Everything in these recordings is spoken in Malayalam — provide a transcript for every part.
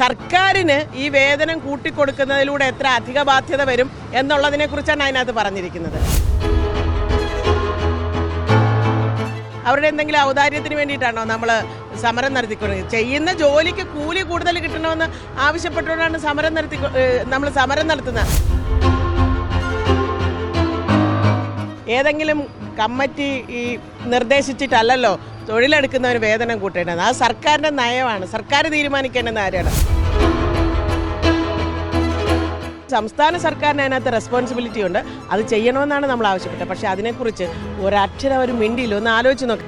സർക്കാരിന് ഈ വേതനം കൂട്ടിക്കൊടുക്കുന്നതിലൂടെ എത്ര അധിക ബാധ്യത വരും എന്നുള്ളതിനെ കുറിച്ചാണ് അതിനകത്ത് പറഞ്ഞിരിക്കുന്നത്. അവരുടെ എന്തെങ്കിലും ഔദാര്യത്തിന് വേണ്ടിയിട്ടാണോ നമ്മൾ സമരം നടത്തിക്കൊടുക്കുന്നത് ചെയ്യുന്ന ജോലിക്ക് കൂലി കൂടുതൽ കിട്ടണമെന്ന് ആവശ്യപ്പെട്ടുകൊണ്ടാണ് സമരം നടത്തി നമ്മൾ സമരം നടത്തുന്നത്. ഏതെങ്കിലും കമ്മിറ്റി ഈ നിർദ്ദേശിച്ചിട്ടല്ലല്ലോ തൊഴിലെടുക്കുന്നവർ വേതനം കൂട്ടേണ്ടത്. ആ സർക്കാരിന്റെ നയമാണ്. സർക്കാർ തീരുമാനിക്കേണ്ടത് കാര്യമാണ്. സംസ്ഥാന സർക്കാരിന് അതിനകത്ത് റെസ്പോൺസിബിലിറ്റി ഉണ്ട്. അത് ചെയ്യണമെന്നാണ് നമ്മൾ ആവശ്യപ്പെട്ടത്. പക്ഷേ അതിനെക്കുറിച്ച് ഒരക്ഷരം ഒരു മിണ്ടിയില്ല. ഒന്ന് ആലോചിച്ച് നോക്ക്.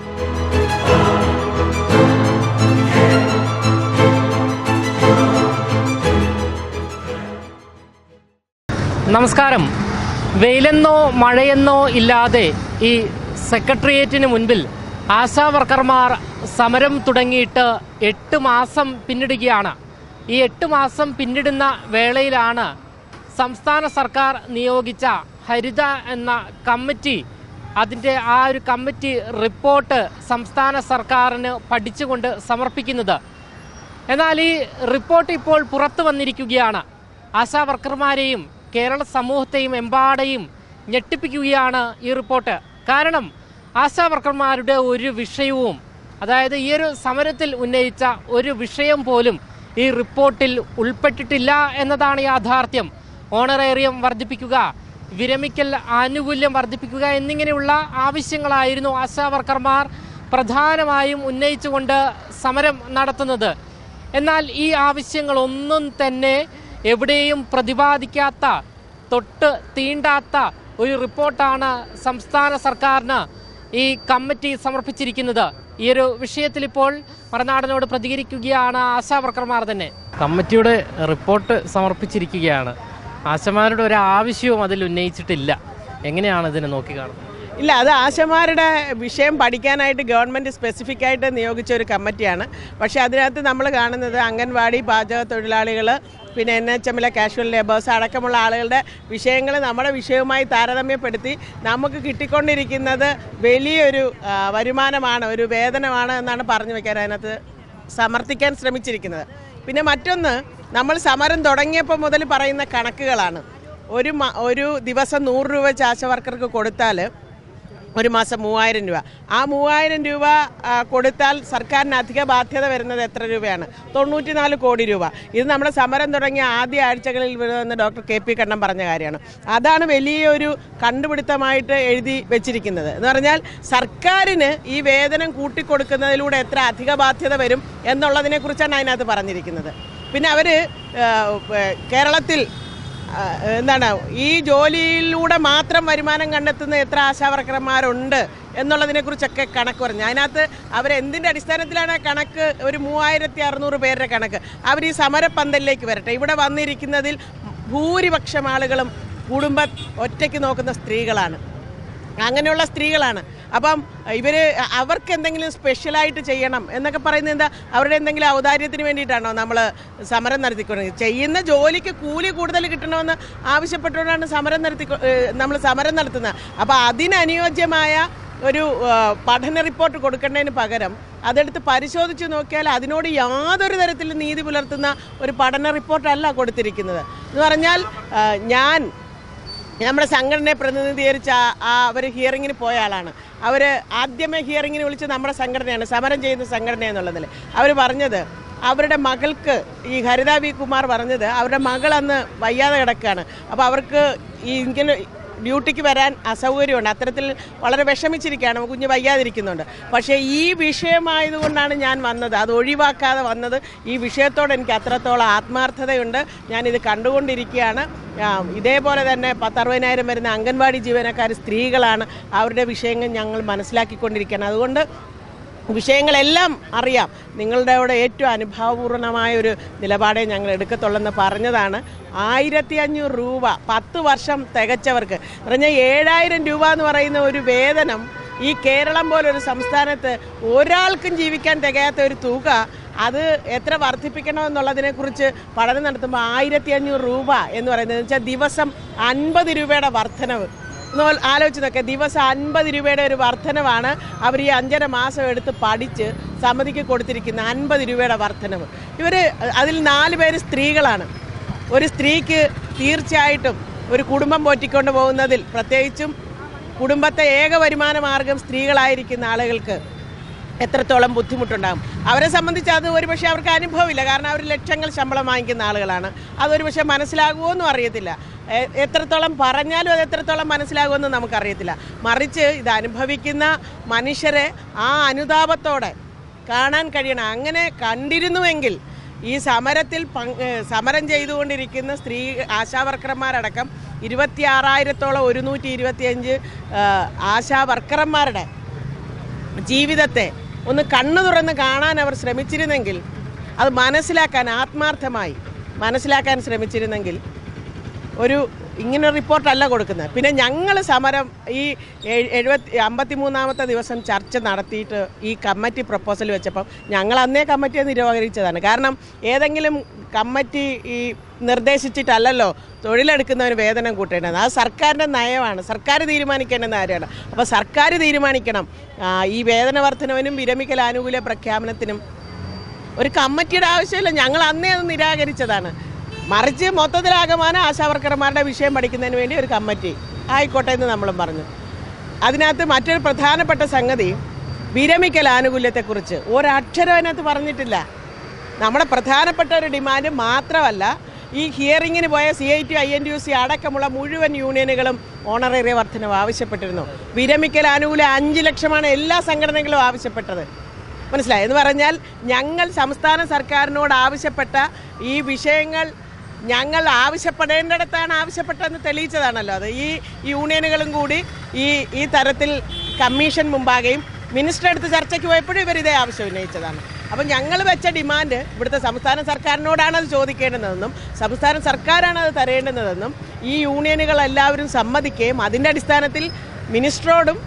നമസ്കാരം. വെയിലെന്നോ മഴയെന്നോ ഇല്ലാതെ ഈ സെക്രട്ടേറിയറ്റിന് മുൻപിൽ ആശാ വർക്കർമാർ സമരം തുടങ്ങിയിട്ട് എട്ട് മാസം പിന്നിടുകയാണ്. ഈ എട്ട് മാസം പിന്നിടുന്ന വേളയിലാണ് സംസ്ഥാന സർക്കാർ നിയോഗിച്ച ഹരിത എന്ന കമ്മിറ്റി അതിന്റെ ആ ഒരു കമ്മിറ്റി റിപ്പോർട്ട് സംസ്ഥാന സർക്കാരിന് പഠിച്ചുകൊണ്ട് സമർപ്പിക്കുന്നത്. എന്നാൽ ഈ റിപ്പോർട്ട് ഇപ്പോൾ പുറത്തു വന്നിരിക്കുകയാണ്. ആശാ വർക്കർമാരെയും കേരള സമൂഹത്തെയും എമ്പാടെയും ഞെട്ടിപ്പിക്കുകയാണ് ഈ റിപ്പോർട്ട്. കാരണം ആശാ വർക്കർമാരുടെ ഒരു വിഷയവും അതായത് ഈ ഒരു സമരത്തിൽ ഉന്നയിച്ച ഒരു വിഷയം പോലും ഈ റിപ്പോർട്ടിൽ ഉൾപ്പെട്ടിട്ടില്ല എന്നതാണ് യാഥാർത്ഥ്യം. ഓണറേറിയം വർദ്ധിപ്പിക്കുക വിരമിക്കൽ ആനുകൂല്യം വർദ്ധിപ്പിക്കുക എന്നിങ്ങനെയുള്ള ആവശ്യങ്ങളായിരുന്നു ആശാ വർക്കർമാർ പ്രധാനമായും ഉന്നയിച്ചുകൊണ്ട് സമരം നടത്തുന്നത്. എന്നാൽ ഈ ആവശ്യങ്ങളൊന്നും തന്നെ എവിടെയും പ്രതിപാദിക്കാത്ത തൊട്ട് തീണ്ടാത്ത ഒരു റിപ്പോർട്ടാണ് സംസ്ഥാന സർക്കാരിന് ഈ കമ്മിറ്റി സമർപ്പിച്ചിരിക്കുന്നത്. ഈ ഒരു വിഷയത്തിൽ ഇപ്പോൾ മറനാടനോട് പ്രതികരിക്കുകയാണ് ആശാ വർക്കർമാർ തന്നെ. കമ്മിറ്റിയുടെ റിപ്പോർട്ട് സമർപ്പിച്ചിരിക്കുകയാണ്. ആശമാരുടെ ഒരു ആവശ്യവും അതിൽ ഉന്നയിച്ചിട്ടില്ല. എങ്ങനെയാണ് ഇതിനെ നോക്കിക്കാണുന്നത്? ഇല്ല അത് ആശമാരുടെ വിഷയം പഠിക്കാനായിട്ട് ഗവൺമെന്റ് സ്പെസിഫിക് ആയിട്ട് നിയോഗിച്ച ഒരു കമ്മിറ്റിയാണ്. പക്ഷേ അതിനകത്ത് നമ്മൾ കാണുന്നത് അംഗൻവാടി പാചക തൊഴിലാളികൾ പിന്നെ എൻ എച്ച് എമ്മിലെ കാഷ്വൽ ലേബേഴ്സ് അടക്കമുള്ള ആളുകളുടെ വിഷയങ്ങൾ നമ്മുടെ വിഷയവുമായി താരതമ്യപ്പെടുത്തി നമുക്ക് കിട്ടിക്കൊണ്ടിരിക്കുന്നത് വലിയൊരു വരുമാനമാണ് ഒരു വേതനമാണ് എന്നാണ് പറഞ്ഞു വയ്ക്കാൻ അതിനകത്ത് സമർത്ഥിക്കാൻ ശ്രമിച്ചിരിക്കുന്നത്. പിന്നെ മറ്റൊന്ന് നമ്മൾ സമരം തുടങ്ങിയപ്പോൾ മുതൽ പറയുന്ന കണക്കുകളാണ്. ഒരു ഒരു ദിവസം നൂറ് രൂപ ചാശ വർക്കർക്ക് കൊടുത്താൽ ഒരു മാസം മൂവായിരം രൂപ. ആ മൂവായിരം രൂപ കൊടുത്താൽ സർക്കാരിന് അധിക ബാധ്യത വരുന്നത് എത്ര രൂപയാണ്? തൊണ്ണൂറ്റിനാല് കോടി രൂപ. ഇത് നമ്മുടെ സമരം തുടങ്ങിയ ആദ്യ ആഴ്ചകളിൽ വരുമെന്ന് ഡോക്ടർ കെ പി കണ്ണം പറഞ്ഞ കാര്യമാണ്. അതാണ് വലിയൊരു കണ്ടുപിടുത്തമായിട്ട് എഴുതി വെച്ചിരിക്കുന്നത്. എന്ന് പറഞ്ഞാൽ സർക്കാരിന് ഈ വേതനം കൂട്ടിക്കൊടുക്കുന്നതിലൂടെ എത്ര അധിക ബാധ്യത വരും എന്നുള്ളതിനെക്കുറിച്ചാണ് അതിനകത്ത് പറഞ്ഞിരിക്കുന്നത്. പിന്നെ അവർ കേരളത്തിൽ എന്താണ് ഈ ജോലിയിലൂടെ മാത്രം വരുമാനം കണ്ടെത്തുന്ന എത്ര ആശാവർക്കർമാരുണ്ട് എന്നുള്ളതിനെക്കുറിച്ചൊക്കെ കണക്ക് പറഞ്ഞു. അതിനകത്ത് അവരെന്തിന്റെ അടിസ്ഥാനത്തിലാണ് കണക്ക് ഒരു മൂവായിരത്തി അറുന്നൂറ് പേരുടെ കണക്ക്. അവർ ഈ സമരപ്പന്തലിലേക്ക് വരട്ടെ. ഇവിടെ വന്നിരിക്കുന്നതിൽ ഭൂരിപക്ഷം ആളുകളും കുടുംബം ഒറ്റയ്ക്ക് നോക്കുന്ന സ്ത്രീകളാണ്. അങ്ങനെയുള്ള സ്ത്രീകളാണ്. അപ്പം ഇവർ അവർക്ക് എന്തെങ്കിലും സ്പെഷ്യലായിട്ട് ചെയ്യണം എന്നൊക്കെ പറയുന്നത് എന്താ? അവരുടെ എന്തെങ്കിലും ഔദാര്യത്തിന് വേണ്ടിയിട്ടാണോ നമ്മൾ സമരം നടത്തിക്കൊണ്ടിരിക്കുന്നത് ചെയ്യുന്ന ജോലിക്ക് കൂലി കൂടുതൽ കിട്ടണമെന്ന് ആവശ്യപ്പെട്ടുകൊണ്ടാണ് സമരം നടത്തി നമ്മൾ സമരം നടത്തുന്നത്. അപ്പോൾ അതിനനുയോജ്യമായ ഒരു പഠന റിപ്പോർട്ട് കൊടുക്കേണ്ടതിന് പകരം അതെടുത്ത് പരിശോധിച്ച് നോക്കിയാൽ അതിനോട് യാതൊരു തരത്തിലും നീതി പുലർത്തുന്ന ഒരു പഠന റിപ്പോർട്ടല്ല കൊടുത്തിരിക്കുന്നത്. എന്ന് പറഞ്ഞാൽ ഞാൻ നമ്മുടെ സംഘടനയെ പ്രതിനിധീകരിച്ച ആ അവർ ഹിയറിങ്ങിന് പോയ ആളാണ്. അവർ ആദ്യമേ ഹിയറിങ്ങിന് വിളിച്ച് നമ്മുടെ സംഘടനയാണ് സമരം ചെയ്യുന്ന സംഘടന എന്നുള്ളതിൽ അവർ പറഞ്ഞത് അവരുടെ മകൾക്ക് ഈ ഹരിത വി കുമാർ പറഞ്ഞത് അവരുടെ മകൾ അന്ന് വയ്യാതെ കിടക്കുകയാണ്. അപ്പോൾ അവർക്ക് ഈ ഇങ്ങനെ ഡ്യൂട്ടിക്ക് വരാൻ അസൗകര്യമുണ്ട്. അത്തരത്തിൽ വളരെ വിഷമിച്ചിരിക്കുകയാണ്. കുഞ്ഞ് വയ്യാതിരിക്കുന്നുണ്ട്. പക്ഷേ ഈ വിഷയമായതുകൊണ്ടാണ് ഞാൻ വന്നത്. അത് ഒഴിവാക്കാതെ വന്നത്. ഈ വിഷയത്തോട് എനിക്ക് അത്രത്തോളം ആത്മാർത്ഥതയുണ്ട്. ഞാനിത് കണ്ടുകൊണ്ടിരിക്കുകയാണ്. ഇതേപോലെ തന്നെ പത്തറുപതിനായിരം വരുന്ന അംഗൻവാടി ജീവനക്കാർ സ്ത്രീകളാണ് അവരുടെ വിഷയങ്ങൾ ഞങ്ങൾ മനസ്സിലാക്കിക്കൊണ്ടിരിക്കുകയാണ്. അതുകൊണ്ട് വിഷയങ്ങളെല്ലാം അറിയാം. നിങ്ങളുടെ അവിടെ ഏറ്റവും അനുഭാവപൂർണമായ ഒരു നിലപാടെ ഞങ്ങൾ എടുക്കത്തുള്ളെന്ന് പറഞ്ഞതാണ്. ആയിരത്തി അഞ്ഞൂറ് രൂപ പത്ത് വർഷം തികച്ചവർക്ക്. പറഞ്ഞാൽ ഏഴായിരം രൂപ എന്ന് പറയുന്ന ഒരു വേതനം ഈ കേരളം പോലൊരു സംസ്ഥാനത്ത് ഒരാൾക്കും ജീവിക്കാൻ തികയാത്ത ഒരു തുക അത് എത്ര വർദ്ധിപ്പിക്കണമെന്നുള്ളതിനെക്കുറിച്ച് പഠനം നടത്തുമ്പോൾ ആയിരത്തി അഞ്ഞൂറ് രൂപ എന്ന് പറയുന്നത് വെച്ചാൽ ദിവസം അൻപത് രൂപയുടെ വർധനവ് ആലോചിച്ച് നോക്കുക ദിവസം അൻപത് രൂപയുടെ ഒരു വർധനവാണ്. അവർ ഈ അഞ്ചര മാസം എടുത്ത് പഠിച്ച് സമിതിക്ക് കൊടുത്തിരിക്കുന്ന അൻപത് രൂപയുടെ വർധനവ്. ഇവർ അതിൽ നാല് പേര് സ്ത്രീകളാണ്. ഒരു സ്ത്രീക്ക് തീർച്ചയായിട്ടും ഒരു കുടുംബം പോറ്റിക്കൊണ്ട് പോകുന്നതിൽ പ്രത്യേകിച്ചും കുടുംബത്തെ ഏക വരുമാന മാർഗം സ്ത്രീകളായിരിക്കുന്ന ആളുകൾക്ക് എത്രത്തോളം ബുദ്ധിമുട്ടുണ്ടാകും. അവരെ സംബന്ധിച്ച് അത് ഒരുപക്ഷെ അവർക്ക് അനുഭവമില്ല. കാരണം അവർ ലക്ഷങ്ങൾ ശമ്പളം വാങ്ങിക്കുന്ന ആളുകളാണ്. അതൊരു പക്ഷേ മനസ്സിലാകുമോ എന്നും അറിയത്തില്ല. എത്രത്തോളം പറഞ്ഞാലും അത് എത്രത്തോളം മനസ്സിലാകുമെന്ന് നമുക്കറിയത്തില്ല. മറിച്ച് ഇത് അനുഭവിക്കുന്ന മനുഷ്യരെ ആ അനുതാപത്തോടെ കാണാൻ കഴിയണം. അങ്ങനെ കണ്ടിരുന്നുവെങ്കിൽ ഈ സമരത്തിൽ സമരം ചെയ്തുകൊണ്ടിരിക്കുന്ന സ്ത്രീ ആശാവർക്കർമാരടക്കം ഇരുപത്തിയാറായിരത്തോളം ഒരുന്നൂറ്റി ഇരുപത്തിയഞ്ച് ആശാവർക്കർമാരുടെ ജീവിതത്തെ ഒന്ന് കണ്ണു തുറന്ന് കാണാൻ അവർ ശ്രമിച്ചിരുന്നെങ്കിൽ അത് മനസ്സിലാക്കാൻ ആത്മാർത്ഥമായി മനസ്സിലാക്കാൻ ശ്രമിച്ചിരുന്നെങ്കിൽ ഒരു ഇങ്ങനെ റിപ്പോർട്ടല്ല കൊടുക്കുന്നത്. പിന്നെ ഞങ്ങൾ സമരം ഈ എഴ്- എഴുപത്തി അമ്പത്തി മൂന്നാമത്തെ ദിവസം ചർച്ച നടത്തിയിട്ട് ഈ കമ്മിറ്റി പ്രപ്പോസൽ വെച്ചപ്പം ഞങ്ങൾ അന്നേ കമ്മിറ്റിയെ നിരോധിച്ചതാണ്. കാരണം ഏതെങ്കിലും കമ്മിറ്റി ഈ നിർദ്ദേശിച്ചിട്ടല്ലല്ലോ തൊഴിലെടുക്കുന്നവന് വേതനം കൂട്ടേണ്ടത്. അത് സർക്കാരിന്റെ നയമാണ്. സർക്കാർ തീരുമാനിക്കേണ്ടുന്ന കാര്യമാണ്. അപ്പോൾ സർക്കാർ തീരുമാനിക്കണം. ഈ വേതന വർധനവിനും വിരമിക്കൽ ആനുകൂല്യ പ്രഖ്യാപനത്തിനും. ഒരു കമ്മിറ്റിയുടെ ആവശ്യമില്ല. ഞങ്ങൾ അന്നേ അത് നിരാകരിച്ചതാണ്. മറിച്ച് മൊത്തത്തിലാകമാനം ആശാവർക്കർമാരുടെ വിഷയം പഠിക്കുന്നതിന് വേണ്ടി ഒരു കമ്മിറ്റി. ആയിക്കോട്ടെ എന്ന് നമ്മളും പറഞ്ഞു. അതിനകത്ത് മറ്റൊരു പ്രധാനപ്പെട്ട സംഗതി വിരമിക്കൽ ആനുകൂല്യത്തെക്കുറിച്ച്. ഒരക്ഷരം അതിനകത്ത് പറഞ്ഞിട്ടില്ല. നമ്മുടെ പ്രധാനപ്പെട്ട ഒരു ഡിമാൻഡ് മാത്രമല്ല ഈ ഹിയറിങ്ങിന് പോയ C I T I N T U C അടക്കമുള്ള മുഴുവൻ യൂണിയനുകളും ഓണറേറിയ വർധനവ് ആവശ്യപ്പെട്ടിരുന്നു. വിരമിക്കൽ ആനുകൂല്യം അഞ്ച് ലക്ഷമാണ് എല്ലാ സംഘടനകളും ആവശ്യപ്പെട്ടത്. മനസ്സിലായി? എന്ന് പറഞ്ഞാൽ ഞങ്ങൾ സംസ്ഥാന സർക്കാരിനോട് ആവശ്യപ്പെട്ട ഈ വിഷയങ്ങൾ ഞങ്ങൾ ആവശ്യപ്പെടേണ്ടിടത്താണ് ആവശ്യപ്പെട്ടതെന്ന് തെളിയിച്ചതാണല്ലോ അത്. ഈ യൂണിയനുകളും കൂടി ഈ ഈ തരത്തിൽ കമ്മീഷൻ മുമ്പാകെയും മിനിസ്റ്റർ അടുത്ത് ചർച്ചയ്ക്ക് പോയപ്പോഴും ഇവർ ഇതേ ആവശ്യം ഉന്നയിച്ചതാണ്. അപ്പം ഞങ്ങൾ വെച്ച ഡിമാൻഡ് ഇവിടുത്തെ സംസ്ഥാന സർക്കാരിനോടാണ് അത് ചോദിക്കേണ്ടതെന്നും സംസ്ഥാന സർക്കാരാണ് അത് തരേണ്ടുന്നതെന്നും ഈ യൂണിയനുകൾ എല്ലാവരും സമ്മതിക്കുകയും അതിന്റെ അടിസ്ഥാനത്തിൽ മിനിസ്റ്ററോടും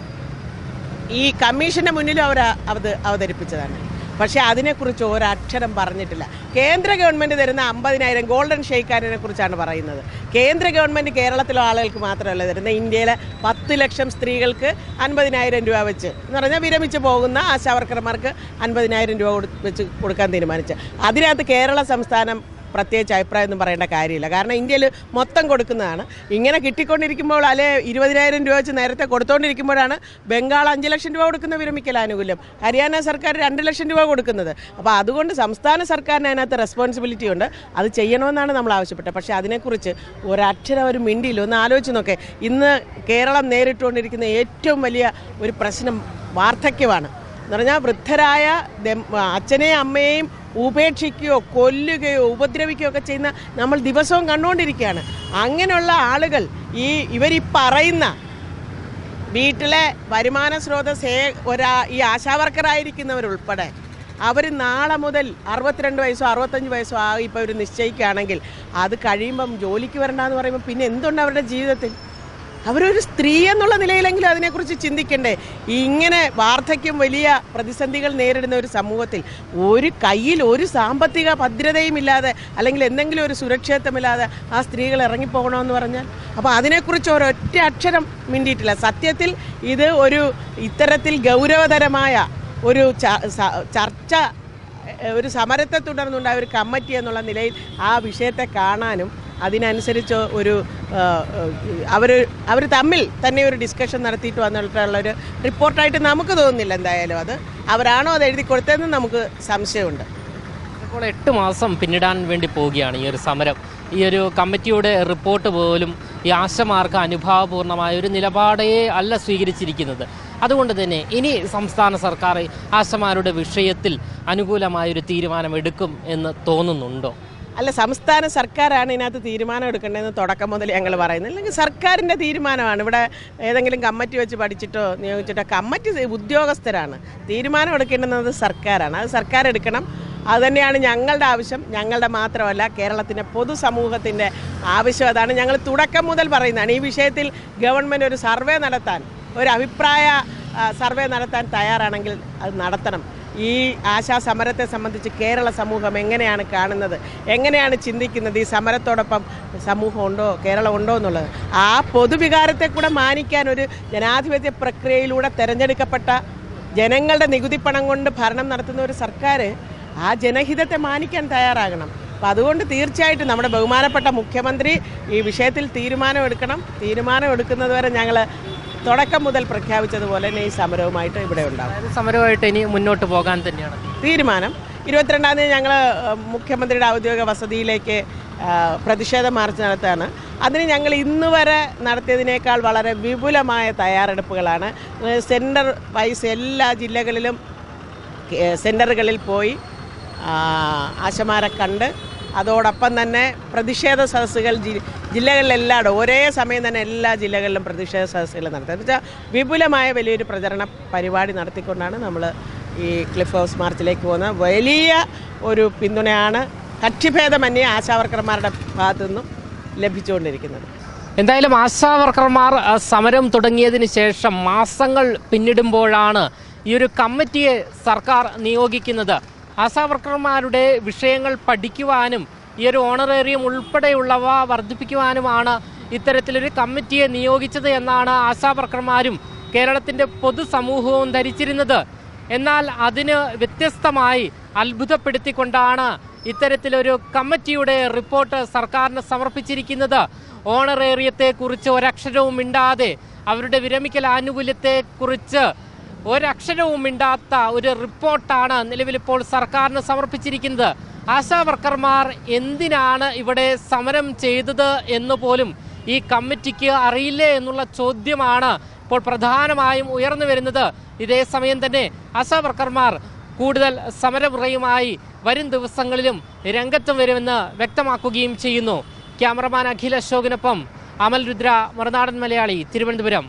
ഈ കമ്മീഷന്റെ മുന്നിലും അവർ അവത് അവതരിപ്പിച്ചതാണ്. പക്ഷേ അതിനെക്കുറിച്ച് ഒരക്ഷരം പറഞ്ഞിട്ടില്ല. കേന്ദ്ര ഗവൺമെന്റ് തരുന്ന അമ്പതിനായിരം ഗോൾഡൻ ഷെയ്ക്കാരനെ കുറിച്ചാണ് പറയുന്നത്. കേന്ദ്ര ഗവൺമെന്റ് കേരളത്തിലെ ആളുകൾക്ക് മാത്രമല്ല തരുന്നത്. ഇന്ത്യയിലെ പത്ത് ലക്ഷം സ്ത്രീകൾക്ക് അൻപതിനായിരം രൂപ വെച്ച് എന്ന് പറഞ്ഞാൽ വിരമിച്ച് പോകുന്ന ആശാവർക്കർമാർക്ക് അൻപതിനായിരം രൂപ വെച്ച് കൊടുക്കാൻ തീരുമാനിച്ചു. അതിനകത്ത് കേരള സംസ്ഥാനം പ്രത്യേകിച്ച് അഭിപ്രായം ഒന്നും പറയേണ്ട കാര്യമില്ല. കാരണം ഇന്ത്യയിൽ മൊത്തം കൊടുക്കുന്നതാണ്. ഇങ്ങനെ കിട്ടിക്കൊണ്ടിരിക്കുമ്പോൾ അല്ലെ ഇരുപതിനായിരം രൂപ വെച്ച് നേരത്തെ കൊടുത്തുകൊണ്ടിരിക്കുമ്പോഴാണ് ബംഗാൾ അഞ്ച് ലക്ഷം രൂപ കൊടുക്കുന്ന വിരമിക്കൽ ആനുകൂല്യം ഹരിയാന സർക്കാർ രണ്ട് ലക്ഷം രൂപ കൊടുക്കുന്നത്. അപ്പോൾ അതുകൊണ്ട് സംസ്ഥാന സർക്കാരിന് അതിനകത്ത് റെസ്പോൺസിബിലിറ്റി ഉണ്ട്. അത് ചെയ്യണമെന്നാണ് നമ്മൾ ആവശ്യപ്പെട്ടത്. പക്ഷേ അതിനെക്കുറിച്ച് ഒരക്ഷരം ഒരു മിണ്ടിയില്ല. ഒന്ന് ആലോചിച്ച് നോക്കേ. ഇന്ന് കേരളം നേരിട്ടുകൊണ്ടിരിക്കുന്ന ഏറ്റവും വലിയ ഒരു പ്രശ്നം വാർദ്ധക്യമാണ്. എന്ന് പറഞ്ഞാൽ വൃദ്ധരായ അച്ഛനെയും അമ്മയെയും ഉപേക്ഷിക്കുകയോ കൊല്ലുകയോ ഉപദ്രവിക്കുകയോ ഒക്കെ ചെയ്യുന്ന നമ്മൾ ദിവസവും കണ്ടുകൊണ്ടിരിക്കുകയാണ്. അങ്ങനെയുള്ള ആളുകൾ ഈ ഇവരീ പറയുന്ന വീട്ടിലെ വരുമാന സ്രോതസ് ഒരാ ഈ ആശാവർക്കറായിരിക്കുന്നവരുൾപ്പെടെ അവർ നാളെ മുതൽ അറുപത്തിരണ്ട് വയസ്സോ അറുപത്തഞ്ച് വയസ്സോ ആയി ഇപ്പോൾ ഇവർ നിശ്ചയിക്കുകയാണെങ്കിൽ അത് കഴിയുമ്പം ജോലിക്ക് വരണ്ടെന്ന് പറയുമ്പോൾ പിന്നെ എന്തുണ്ട് അവരുടെ ജീവിതത്തിൽ? അവരൊരു സ്ത്രീ എന്നുള്ള നിലയിലെങ്കിലും അതിനെക്കുറിച്ച് ചിന്തിക്കണ്ടേ. ഇങ്ങനെ വാർദ്ധക്യം വലിയ പ്രതിസന്ധികൾ നേരിടുന്ന ഒരു സമൂഹത്തിൽ ഒരു കയ്യിൽ ഒരു സാമ്പത്തിക ഭദ്രതയും ഇല്ലാതെ അല്ലെങ്കിൽ എന്തെങ്കിലും ഒരു സുരക്ഷിതത്വമില്ലാതെ ആ സ്ത്രീകൾ ഇറങ്ങിപ്പോകണമെന്ന് പറഞ്ഞാൽ? അപ്പോൾ അതിനെക്കുറിച്ച് ഒരൊറ്റ അക്ഷരം മിണ്ടിയിട്ടില്ല. സത്യത്തിൽ ഇത് ഒരു ഇത്തരത്തിൽ ഗൗരവതരമായ ഒരു ചർച്ച ഒരു സമരത്തെ തുടർന്നുണ്ടായ ഒരു കമ്മിറ്റി എന്നുള്ള നിലയിൽ ആ വിഷയത്തെ കാണാനും അതിനനുസരിച്ച് ഒരു അവർ അവർ തമ്മിൽ തന്നെ ഒരു ഡിസ്കഷൻ നടത്തിയിട്ട് വന്നിട്ടുള്ള ഒരു റിപ്പോർട്ടായിട്ട് നമുക്ക് തോന്നുന്നില്ല എന്തായാലും അത്. അവരാണോ അത് എഴുതി കൊടുത്തതെന്ന് നമുക്ക് സംശയമുണ്ട്. ഇപ്പോൾ എട്ട് മാസം പിന്നിടാൻ വേണ്ടി പോവുകയാണ് ഈ ഒരു സമരം. ഈ ഒരു കമ്മിറ്റിയുടെ റിപ്പോർട്ട് പോലും ഈ ആശമാർക്ക് അനുഭാവപൂർണമായ ഒരു നിലപാടേ അല്ല സ്വീകരിച്ചിരിക്കുന്നത്. അതുകൊണ്ട് തന്നെ ഇനി സംസ്ഥാന സർക്കാർ ആശമാരുടെ വിഷയത്തിൽ അനുകൂലമായൊരു തീരുമാനം എടുക്കും എന്ന് തോന്നുന്നുണ്ടോ? അല്ല സംസ്ഥാന സർക്കാരാണ് ഇതിനകത്ത് തീരുമാനം എടുക്കേണ്ടതെന്ന് തുടക്കം മുതൽ ഞങ്ങൾ പറയുന്നത്. അല്ലെങ്കിൽ സർക്കാരിന്റെ തീരുമാനമാണ്. ഇവിടെ ഏതെങ്കിലും കമ്മിറ്റി വെച്ച് പഠിച്ചിട്ടോ നിയോഗിച്ചിട്ടോ കമ്മിറ്റി ഉദ്യോഗസ്ഥരാണ്. തീരുമാനം എടുക്കേണ്ടുന്നത് സർക്കാരാണ്. അത് സർക്കാർ എടുക്കണം. അതുതന്നെയാണ് ഞങ്ങളുടെ ആവശ്യം. ഞങ്ങളുടെ മാത്രമല്ല കേരളത്തിന്റെ പൊതുസമൂഹത്തിന്റെ ആവശ്യം അതാണ്. ഞങ്ങൾ തുടക്കം മുതൽ പറയുന്നതാണ്. ഈ വിഷയത്തിൽ ഗവൺമെന്റ് ഒരു സർവേ നടത്താൻ ഒരു അഭിപ്രായ സർവേ നടത്താൻ തയ്യാറാണെങ്കിൽ അത് നടത്തണം. ഈ ആശാ സമരത്തെ സംബന്ധിച്ച് കേരള സമൂഹം എങ്ങനെയാണ് കാണുന്നത്? എങ്ങനെയാണ് ചിന്തിക്കുന്നത്? ഈ സമരത്തോടൊപ്പം സമൂഹം ഉണ്ടോ? കേരളം ഉണ്ടോ എന്നുള്ളത്. ആ പൊതുവികാരത്തെ കൂടെ മാനിക്കാൻ ഒരു ജനാധിപത്യ പ്രക്രിയയിലൂടെ തിരഞ്ഞെടുക്കപ്പെട്ട ജനങ്ങളുടെ നികുതി പണം കൊണ്ട് ഭരണം നടത്തുന്ന ഒരു സർക്കാർ ആ ജനഹിതത്തെ മാനിക്കാൻ തയ്യാറാകണം. അപ്പം അതുകൊണ്ട് തീർച്ചയായിട്ടും നമ്മുടെ ബഹുമാനപ്പെട്ട മുഖ്യമന്ത്രി ഈ വിഷയത്തിൽ തീരുമാനമെടുക്കണം. തീരുമാനമെടുക്കുന്നത് വരെ ഞങ്ങൾ തുടക്കം മുതൽ പ്രഖ്യാപിച്ചതുപോലെ തന്നെ ഈ സമരവുമായിട്ട് ഇവിടെ ഉണ്ടാകും സമരവുമായിട്ട് ഇനി മുന്നോട്ട് പോകാൻ തന്നെയാണ്. തീരുമാനം. ഇരുപത്തിരണ്ടാം തീയതി ഞങ്ങൾ മുഖ്യമന്ത്രിയുടെ ഔദ്യോഗിക വസതിയിലേക്ക് പ്രതിഷേധ മാർച്ച് നടത്തുകയാണ്. അതിന് ഞങ്ങൾ ഇന്ന് വരെ നടത്തിയതിനേക്കാൾ വളരെ വിപുലമായ തയ്യാറെടുപ്പുകളാണ്. സെന്റർ വൈസ് എല്ലാ ജില്ലകളിലും സെന്ററുകളിൽ പോയി ആശമാരെ കണ്ട് അതോടൊപ്പം തന്നെ പ്രതിഷേധ സദസ്സുകൾ ജി- ജില്ലകളിലെല്ലായിടും ഒരേ സമയം തന്നെ എല്ലാ ജില്ലകളിലും പ്രതിഷേധ സദസ്സുകൾ നടത്തുക. എന്ന് വെച്ചാൽ വിപുലമായ വലിയൊരു പ്രചരണ പരിപാടി നടത്തിക്കൊണ്ടാണ് നമ്മൾ ഈ ക്ലിഫ് ഹൗസ് മാർച്ചിലേക്ക് പോകുന്നത്. വലിയ ഒരു പിന്തുണയാണ് കക്ഷിഭേദമന്യേ ആശാവർക്കർമാരുടെ ഭാഗത്തു നിന്നും ലഭിച്ചുകൊണ്ടിരിക്കുന്നത്. എന്തായാലും ആശാവർക്കർമാർ സമരം തുടങ്ങിയതിന് ശേഷം മാസങ്ങൾ പിന്നിടുമ്പോഴാണ് ഈ ഒരു കമ്മിറ്റിയെ സർക്കാർ നിയോഗിക്കുന്നത്. ആശാവർക്കർമാരുടെ വിഷയങ്ങൾ പഠിക്കുവാനും ഈ ഒരു ഓണറേറിയം ഉൾപ്പെടെയുള്ളവ വർദ്ധിപ്പിക്കുവാനുമാണ് ഇത്തരത്തിലൊരു കമ്മിറ്റിയെ നിയോഗിച്ചത് എന്നാണ് ആശാവർക്കർമാരും കേരളത്തിന്റെ പൊതുസമൂഹവും ധരിച്ചിരുന്നത്. എന്നാൽ അതിന് വ്യത്യസ്തമായി അത്ഭുതപ്പെടുത്തിക്കൊണ്ടാണ് ഇത്തരത്തിലൊരു കമ്മിറ്റിയുടെ റിപ്പോർട്ട് സർക്കാരിന് സമർപ്പിച്ചിരിക്കുന്നത്. ഓണറേറിയത്തെക്കുറിച്ച് ഒരക്ഷരവും മിണ്ടാതെ അവരുടെ വിരമിക്കൽ ആനുകൂല്യത്തെക്കുറിച്ച് ഒരക്ഷരവും മിണ്ടാത്ത ഒരു റിപ്പോർട്ടാണ് നിലവിലിപ്പോൾ സർക്കാരിന് സമർപ്പിച്ചിരിക്കുന്നത്. ആശാ വർക്കർമാർ എന്തിനാണ് ഇവിടെ സമരം ചെയ്തത് എന്ന് പോലും ഈ കമ്മിറ്റിക്ക് അറിയില്ലേ എന്നുള്ള ചോദ്യമാണ് ഇപ്പോൾ പ്രധാനമായും ഉയർന്നു വരുന്നത്. ഇതേ സമയം തന്നെ ആശാ വർക്കർമാർ കൂടുതൽ സമരമുറയുമായി വരും ദിവസങ്ങളിലും രംഗത്തും വരുമെന്ന് വ്യക്തമാക്കുകയും ചെയ്യുന്നു. ക്യാമറമാൻ അഖിൽ അശോകിനൊപ്പം അമൽ രുദ്ര മറുനാടൻ മലയാളി തിരുവനന്തപുരം.